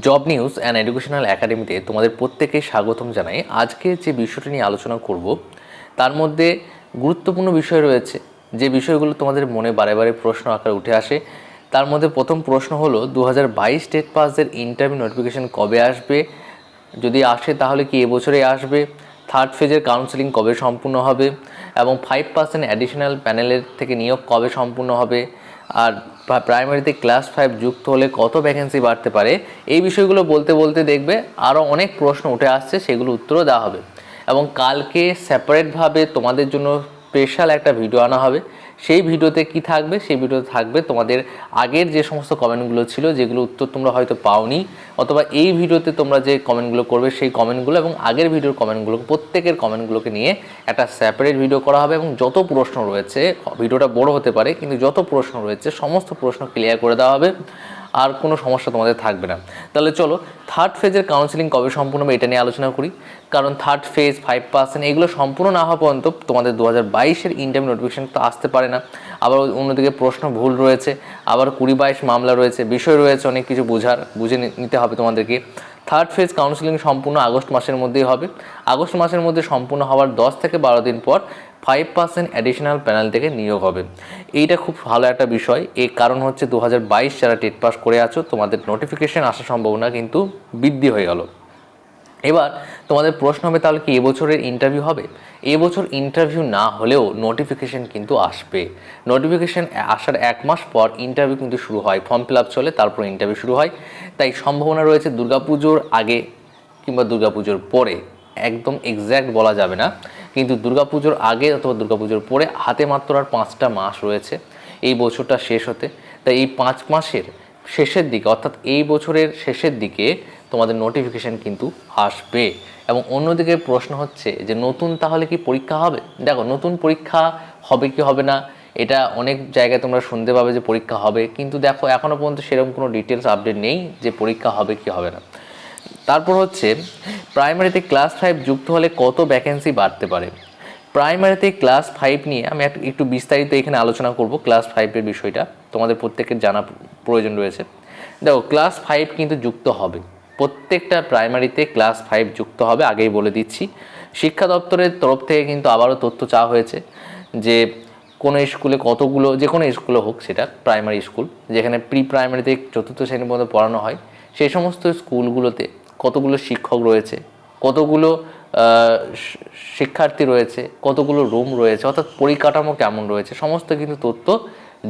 Job news and educational একাডেমিতে তোমাদের প্রত্যেককে স্বাগতম জানাই। আজকে যে বিষয়টি নিয়ে আলোচনা করব, তার মধ্যে গুরুত্বপূর্ণ বিষয় রয়েছে। যে বিষয়গুলো তোমাদের মনে বারে বারে প্রশ্ন আকারে উঠে আসে, তার মধ্যে প্রথম প্রশ্ন হলো দু হাজার বাইশ স্টেট পাসদের ইন্টারভিউ নোটিফিকেশন কবে আসবে? যদি আসে তাহলে কি এবছরে আসবে? থার্ড ফেজের কাউন্সেলিং কবে সম্পূর্ণ হবে? এবং ফাইভ পার্সেন্ট অ্যাডিশনাল প্যানেলের থেকে নিয়োগ কবে সম্পূর্ণ হবে? আর প্রা- প্রাইমারিতে ক্লাস ফাইভ যুক্ত হলে কত ভ্যাকেন্সি বাড়তে পারে, এই বিষয়গুলো বলতে বলতে দেখবে আরও অনেক প্রশ্ন উঠে আসছে, সেগুলো উত্তরও দেওয়া হবে। এবং কালকে সেপারেটভাবে তোমাদের জন্য স্পেশাল একটা ভিডিও আনা হবে। সেই ভিডিওতে কি থাকবে, সেই ভিডিওতে থাকবে তোমাদের আগের যে সমস্ত কমেন্টগুলো ছিল, যেগুলো উত্তর তোমরা হয়তো পাওনি, অথবা এই ভিডিওতে তোমরা যে কমেন্টগুলো করবে সেই কমেন্টগুলো এবং আগের ভিডিওর কমেন্টগুলো, প্রত্যেকের কমেন্টগুলোকে নিয়ে একটা সেপারেট ভিডিও করা হবে এবং যত প্রশ্ন রয়েছে, ভিডিওটা বড় হতে পারে, কিন্তু যত প্রশ্ন রয়েছে, সমস্ত প্রশ্ন ক্লিয়ার করে দেওয়া হবে। আর কোনো সমস্যা তোমাদের থাকবে না। তাহলে চলো থার্ড ফেজের কাউন্সিলিং কবে সম্পূর্ণ হবে এটা নিয়ে আলোচনা করি। কারণ থার্ড ফেজ ফাইভ পার্সেন্ট এগুলো সম্পূর্ণ না হওয়া পর্যন্ত তোমাদের দু হাজার বাইশের ইন্টারভিউ নোটিফিকেশন তো আসতে পারে না। আবার অন্যদিকে প্রশ্ন ভুল রয়েছে, আবার কুড়ি বাইশ মামলা রয়েছে, বিষয় রয়েছে, অনেক কিছু বোঝার, বুঝে নিতে হবে তোমাদেরকে। থার্ড ফেজ কাউন্সিলিং সম্পূর্ণ আগস্ট মাসের মধ্যেই হবে। আগস্ট মাসের মধ্যে সম্পূর্ণ হওয়ার দশ থেকে বারো দিন পর ফাইভ পার্সেন্ট অ্যাডিশনাল প্যানেল থেকে নিয়োগ হবে। এইটা খুব ভালো একটা বিষয়। এর কারণ হচ্ছে দু হাজার বাইশ যারা টেট পাস করে আছো, তোমাদের নোটিফিকেশান আসার সম্ভাবনা কিন্তু বৃদ্ধি হয়ে গেল। এবার তোমাদের প্রশ্ন হবে, তাহলে কি এবছরের ইন্টারভিউ হবে? এবছর ইন্টারভিউ না হলেও নোটিফিকেশন কিন্তু আসবে। নোটিফিকেশন আসার এক মাস পর ইন্টারভিউ কিন্তু শুরু হয়। ফর্ম ফিল আপ চলে, তারপর ইন্টারভিউ শুরু হয়। তাই সম্ভাবনা রয়েছে দুর্গাপুজোর আগে কিংবা দুর্গাপুজোর পরে, একদম এক্স্যাক্ট বলা যাবে না। কিন্তু দুর্গাপুজোর আগে অথবা দুর্গাপুজোর পরে হাতে মাত্র আর পাঁচটা মাস রয়েছে। এই বছরটা শেষ হতে। তাই এই পাঁচ মাসের শেষের দিকে, অর্থাৎ এই বছরের শেষের দিকে তোমাদের নোটিফিকেশন কিন্তু আসবে। এবং অন্যদিকে প্রশ্ন হচ্ছে যে, নতুন তাহলে কি পরীক্ষা হবে? দেখো, নতুন পরীক্ষা হবে কি হবে না, এটা অনেক জায়গায় তোমরা শুনতে পাবে যে পরীক্ষা হবে, কিন্তু দেখো এখনও পর্যন্ত সেরকম কোনো ডিটেলস আপডেট নেই যে পরীক্ষা হবে কি হবে না। তারপর হচ্ছে প্রাইমারিতে ক্লাস ফাইভ যুক্ত হলে কত ভ্যাকেন্সি বাড়তে পারে? প্রাইমারিতে ক্লাস ফাইভ নিয়ে আমি একটু- বিস্তারিত এখানে আলোচনা করব ক্লাস ফাইভের বিষয়টা। তোমাদের প্রত্যেকের জানা প্রয়োজন রয়েছে। দেখো ক্লাস ফাইভ কিন্তু যুক্ত হবে। প্রত্যেকটা প্রাইমারিতে ক্লাস ফাইভ যুক্ত হবে, আগেই বলে দিচ্ছি। শিক্ষা দপ্তরের তরফ থেকে কিন্তু আবারও তথ্য চাওয়া হয়েছে যে, কোনো স্কুলে কতগুলো, যে কোনো স্কুলে হোক সেটা প্রাইমারি স্কুল যেখানে প্রি প্রাইমারিতে চতুর্থ শ্রেণি পর্যন্ত পড়ানো হয়, সেই সমস্ত স্কুলগুলোতে কতগুলো শিক্ষক রয়েছে, কতগুলো শিক্ষার্থী রয়েছে, কতগুলো রুম রয়েছে, অর্থাৎ পরিকাঠামো কেমন রয়েছে, সমস্ত কিন্তু তথ্য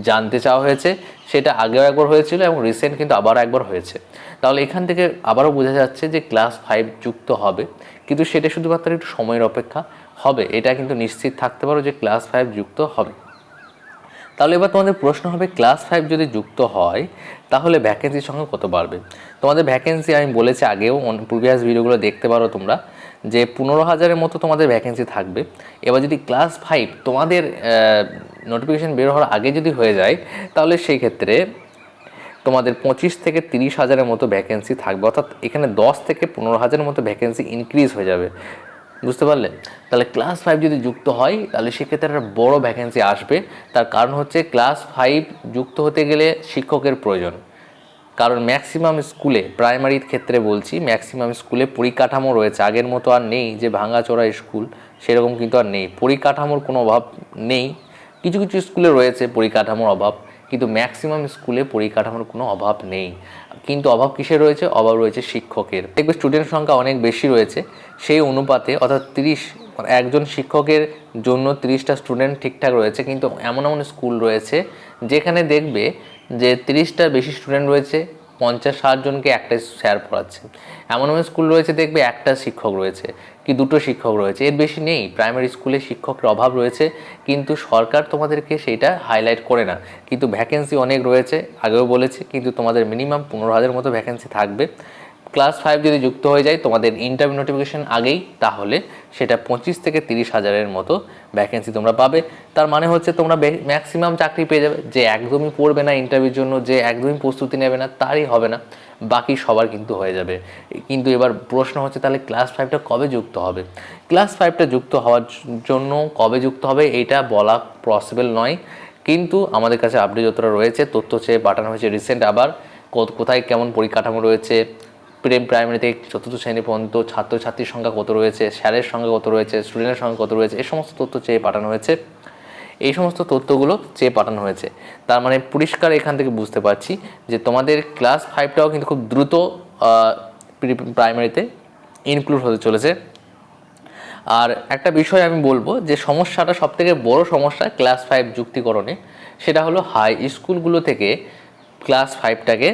জানতে চাওয়া হয়েছে। সেটা আগেও একবার হয়েছিল এবং রিসেন্ট কিন্তু আবার একবার হয়েছে। তাহলে এখান থেকে আবারও বোঝা যাচ্ছে যে ক্লাস ফাইভ যুক্ত হবে, কিন্তু সেটা শুধুমাত্র একটু সময়ের অপেক্ষা হবে। এটা কিন্তু নিশ্চিত থাকতে পারো যে ক্লাস ফাইভ যুক্ত হবে। তাহলে এবার তোমাদের প্রশ্ন হবে ক্লাস ফাইভ যদি যুক্ত হয়, তাহলে ভ্যাকেন্সির সংখ্যা কত বাড়বে? তোমাদের ভ্যাকেন্সি আমি বলেছি আগেও প্রিভিয়াস ভিডিওগুলো দেখতে পারো তোমরা, যে পনেরো হাজারের মতো তোমাদের ভ্যাকেন্সি থাকবে। এবার যদি ক্লাস ফাইভ তোমাদের নোটিফিকেশান বের হওয়ার আগে যদি হয়ে যায়, তাহলে সেই ক্ষেত্রে তোমাদের পঁচিশ থেকে তিরিশ হাজারের মতো ভ্যাকেন্সি থাকবে। অর্থাৎ এখানে দশ থেকে পনেরো হাজারের মতো ভ্যাকেন্সি ইনক্রিজ হয়ে যাবে। বুঝতে পারলে? তাহলে ক্লাস ফাইভ যদি যুক্ত হয়, তাহলে সেক্ষেত্রে একটা বড় ভ্যাকেন্সি আসবে। তার কারণ হচ্ছে ক্লাস ফাইভ যুক্ত হতে গেলে শিক্ষকের প্রয়োজন। কারণ ম্যাক্সিমাম স্কুলে প্রাইমারির ক্ষেত্রে বলছি ম্যাক্সিমাম স্কুলে পরিকাঠামো রয়েছে। আগের মতো আর নেই যে ভাঙাচোরা স্কুল সেরকম কিন্তু আর নেই। পরিকাঠামোর কোনো অভাব নেই। কিছু কিছু স্কুলে রয়েছে পরিকাঠামোর অভাব। কিন্তু ম্যাক্সিমাম স্কুলে পরিকাঠামোর কোনো অভাব নেই। কিন্তু অভাব কিসে রয়েছে? অভাব রয়েছে শিক্ষকের। দেখবে স্টুডেন্ট সংখ্যা অনেক বেশি রয়েছে। সেই অনুপাতে অর্থাৎ তিরিশ, একজন শিক্ষকের জন্য তিরিশটা স্টুডেন্ট ঠিকঠাক রয়েছে। কিন্তু এমন এমন স্কুল রয়েছে যেখানে দেখবে যে তিরিশটা বেশি স্টুডেন্ট রয়েছে পঞ্চাশ ষাটজনকে একটা স্যার পড়াচ্ছে এমন এমন স্কুল রয়েছে, দেখবে একটা শিক্ষক রয়েছে কি দুটো শিক্ষক রয়েছে। এর বেশি নেই প্রাইমারি স্কুলে শিক্ষকের অভাব রয়েছে, কিন্তু সরকার তোমাদেরকে সেইটা হাইলাইট করে না। কিন্তু ভ্যাকেন্সি অনেক রয়েছে, আগেও বলেছে, কিন্তু তোমাদের মিনিমাম পনেরো হাজার মতো ভ্যাকেন্সি থাকবে। ক্লাস ফাইভ যদি যুক্ত হয়ে যায় তোমাদের ইন্টারভিউ নোটিফিকেশন আগেই, তাহলে সেটা পঁচিশ থেকে তিরিশ হাজারের মতো ভ্যাকেন্সি তোমরা পাবে। তার মানে হচ্ছে তোমরা ম্যাক্সিমাম চাকরি পেয়ে যাবে। যে একদমই পড়বে না ইন্টারভিউর জন্য, যে একদমই প্রস্তুতি নেবে না, তারই হবে না। বাকি সবার কিন্তু হয়ে যাবে। কিন্তু এবার প্রশ্ন হচ্ছে তাহলে ক্লাস ফাইভটা কবে যুক্ত হবে? ক্লাস ফাইভটা যুক্ত হওয়ার জন্য কবে যুক্ত হবে, এটা বলা পসিবল নয়। কিন্তু আমাদের কাছে আপডেট যতটা রয়েছে, তথ্য চেয়ে পাঠানো হয়েছে রিসেন্ট আবার। কোথায় কেমন পরিকাঠামো রয়েছে প্রেম প্রাইমারি থেকে চতুর্থ শ্রেণি পর্যন্ত ছাত্রছাত্রীর সংখ্যা কত রয়েছে স্যারের সংখ্যা কত রয়েছে স্টুডেন্টের সংখ্যা কত রয়েছে, এই সমস্ত তথ্য চেয়ে পাঠানো হয়েছে। এই সমস্ত তথ্যগুলো চেয়ে পাঠানো হয়েছে। তার মানে পরিষ্কার এখান থেকে বুঝতে পারছি যে তোমাদের ক্লাস ফাইভটাও কিন্তু খুব দ্রুত প্রাইমারিতে ইনক্লুড হতে চলেছে। আর একটা বিষয় আমি বলব যে সমস্যাটা সবথেকে বড় সমস্যা ক্লাস ফাইভ যুক্তিকরণে, সেটা হলো হাই স্কুলগুলো থেকে ক্লাস ফাইভটাকে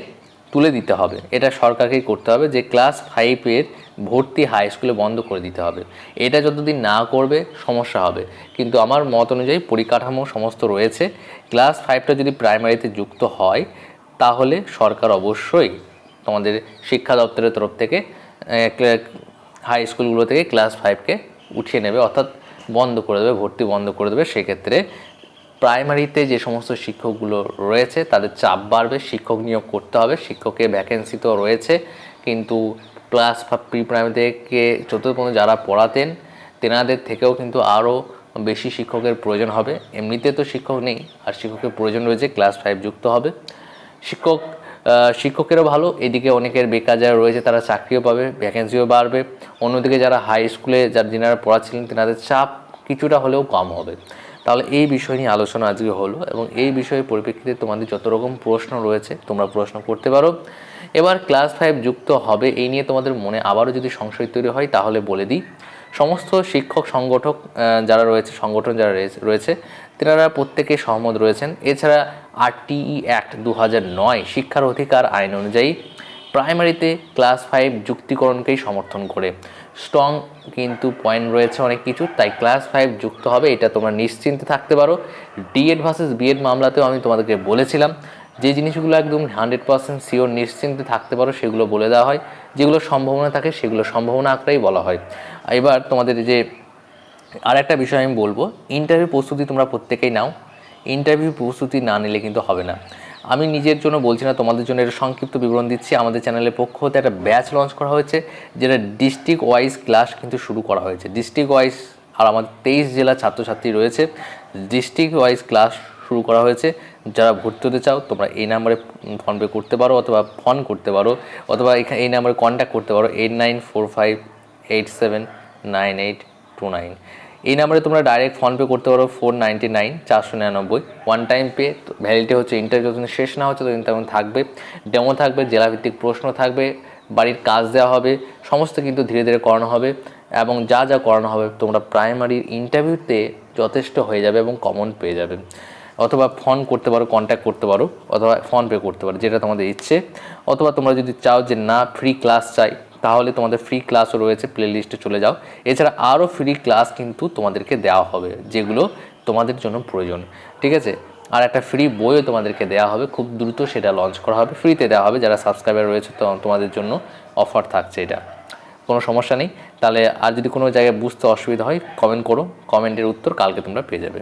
তুলে দিতে হবে। এটা সরকারকেই করতে হবে যে ক্লাস ফাইভের ভর্তি হাই স্কুলে বন্ধ করে দিতে হবে। এটা যতদিন না করবে সমস্যা হবে। কিন্তু আমার মত অনুযায়ী পরিকাঠামো সমস্ত রয়েছে। ক্লাস ফাইভটা যদি প্রাইমারিতে যুক্ত হয়, তাহলে সরকার অবশ্যই তোমাদের শিক্ষা দপ্তরের তরফ থেকে হাই স্কুলগুলো থেকে ক্লাস ফাইভকে উঠিয়ে নেবে, অর্থাৎ বন্ধ করে দেবে, ভর্তি বন্ধ করে দেবে। সেক্ষেত্রে প্রাইমারিতে যে সমস্ত শিক্ষকগুলো রয়েছে, তাদের চাপ বাড়বে, শিক্ষক নিয়োগ করতে হবে, শিক্ষকের ভ্যাকেন্সি তো রয়েছে, কিন্তু ক্লাস বা প্রি প্রাইমারি থেকে চতুর্থ যারা পড়াতেন, তেনাদের থেকেও কিন্তু আরও বেশি শিক্ষকের প্রয়োজন হবে। এমনিতে তো শিক্ষক নেই, আর শিক্ষকের প্রয়োজন রয়েছে ক্লাস ফাইভ যুক্ত হবে। শিক্ষক শিক্ষকেরও ভালো, এদিকে অনেকের বেকার যারা রয়েছে, তারা চাকরিও পাবে ভ্যাকেন্সিও বাড়বে। অন্যদিকে যারা হাই স্কুলে যারা যিনারা পড়াচ্ছিলেন, তেনাদের চাপ কিছুটা হলেও কম হবে। তাহলে এই বিষয় নিয়ে আলোচনা আজকে হলো এবং এই বিষয়ের পরিপ্রেক্ষিতে তোমাদের যত রকম প্রশ্ন রয়েছে, তোমরা প্রশ্ন করতে পারো। এবার ক্লাস ফাইভ যুক্ত হবে, এই নিয়ে তোমাদের মনে আবারও যদি সংশয় তৈরি হয়, তাহলে বলে দিই। সমস্ত শিক্ষক, সংগঠক যারা রয়েছে, সংগঠন যারা রয়েছে- তেনারা প্রত্যেকে সহমত রয়েছেন। এছাড়া আরটিই অ্যাক্ট দু নয় শিক্ষার অধিকার আইন অনুযায়ী প্রাইমারিতে ক্লাস ফাইভ যুক্তিকরণকেই সমর্থন করে। স্ট্রং কিন্তু পয়েন্ট রয়েছে অনেক কিছু, তাই ক্লাস ফাইভ যুক্ত হবে, এটা তোমরা নিশ্চিন্তে থাকতে পারো। ডিএড ভার্সেস বিএড মামলাতেও আমি তোমাদেরকে বলেছিলাম, যে জিনিসগুলো একদম হান্ড্রেড পার্সেন্ট শিওর নিশ্চিন্তে থাকতে পারো, সেগুলো বলে দেওয়া হয়। যেগুলো সম্ভাবনা থাকে, সেগুলো সম্ভাবনা আঁকড়েই বলা হয়। এবার তোমাদের যে আর একটা বিষয় আমি বলব ইন্টারভিউ প্রস্তুতি তোমরা প্রত্যেকেই নাও। ইন্টারভিউ প্রস্তুতি না নিলে কিন্তু হবে না। আমি নিজের জন্য বলছি না, তোমাদের জন্য এটা সংক্ষিপ্ত বিবরণ দিচ্ছি। আমাদের চ্যানেলের পক্ষ হতে একটা ব্যাচ লঞ্চ করা হয়েছে, যেটা ডিস্ট্রিক্ট ওয়াইজ ক্লাস কিন্তু শুরু করা হয়েছে। ডিস্ট্রিক্ট ওয়াইজ আর আমাদের তেইশ জেলার ছাত্রছাত্রী রয়েছে। ডিস্ট্রিক্ট ওয়াইজ ক্লাস শুরু করা হয়েছে। যারা ভর্তি হতে চাও, তোমরা এই নাম্বারে ফোন পে করতে পারো, অথবা ফোন করতে পারো, অথবা এখানে এই নাম্বারে কন্ট্যাক্ট করতে পারো eight nine four five eight seven nine eight two nine এই নাম্বারে তোমরা ডাইরেক্ট ফোনপে করতে পারো ফোর নাইনটি নাইন চারশো নিরানব্বই। ওয়ান টাইম পে ভ্যালিডিটি হচ্ছে ইন্টারভিউ যতদিন শেষ না হচ্ছে ততদিন তেমন থাকবে। ডেমো থাকবে, জেলাভিত্তিক প্রশ্ন থাকবে, বাড়ির কাজ দেওয়া হবে, সমস্ত কিন্তু ধীরে ধীরে করানো হবে এবং যা যা করানো হবে তোমরা প্রাইমারির ইন্টারভিউতে যথেষ্ট হয়ে যাবে এবং কমন পেয়ে যাবে। অথবা ফোন করতে পারো কন্ট্যাক্ট করতে পারো, অথবা ফোন পে করতে পারো, যেটা তোমাদের ইচ্ছে। অথবা তোমরা যদি চাও যে না ফ্রি ক্লাস চাই তাহলে তোমাদের ফ্রি ক্লাসও রয়েছে প্লে লিস্টে চলে যাও। এছাড়া আরও ফ্রি ক্লাস কিন্তু তোমাদেরকে দেওয়া হবে, যেগুলো তোমাদের জন্য প্রয়োজন। ঠিক আছে? আর একটা ফ্রি বইও তোমাদেরকে দেওয়া হবে, খুব দ্রুত সেটা লঞ্চ করা হবে। ফ্রিতে দেওয়া হবে, যারা সাবস্ক্রাইবার রয়েছে তোমাদের জন্য অফার থাকছে এটা। কোনো সমস্যা নেই। তাহলে আর যদি কোনো জায়গায় বুঝতে অসুবিধা হয় কমেন্ট করো। কমেন্টের উত্তর কালকে তোমরা পেয়ে যাবে।